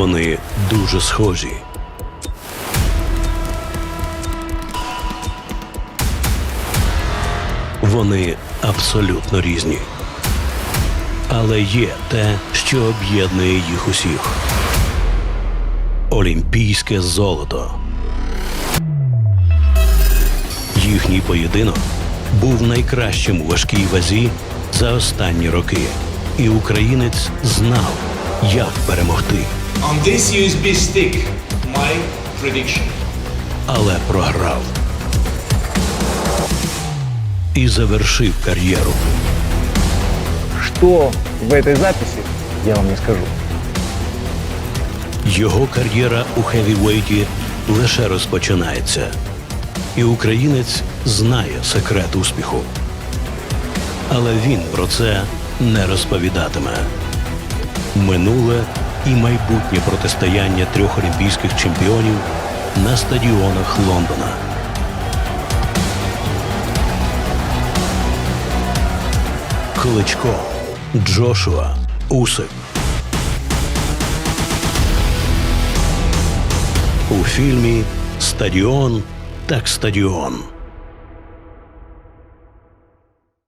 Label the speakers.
Speaker 1: Вони дуже схожі. Вони абсолютно різні. Але є те, що об'єднує їх усіх. Олімпійське золото. Їхній поєдинок був найкращим у важкій вазі за останні роки. І українець знав, як перемогти,
Speaker 2: On this USB stick, my prediction.
Speaker 1: але програв. І завершив кар'єру.
Speaker 3: Что в этой записи, я вам не скажу.
Speaker 1: Його кар'єра у хевівейті лише розпочинається. І українець знає секрет успіху. Але він про це не розповідатиме. Минуле і майбутнє протистояння трьох олімпійських чемпіонів на стадіонах Лондона. Кличко, Джошуа, Усик. У фільмі Стадіон так стадіон.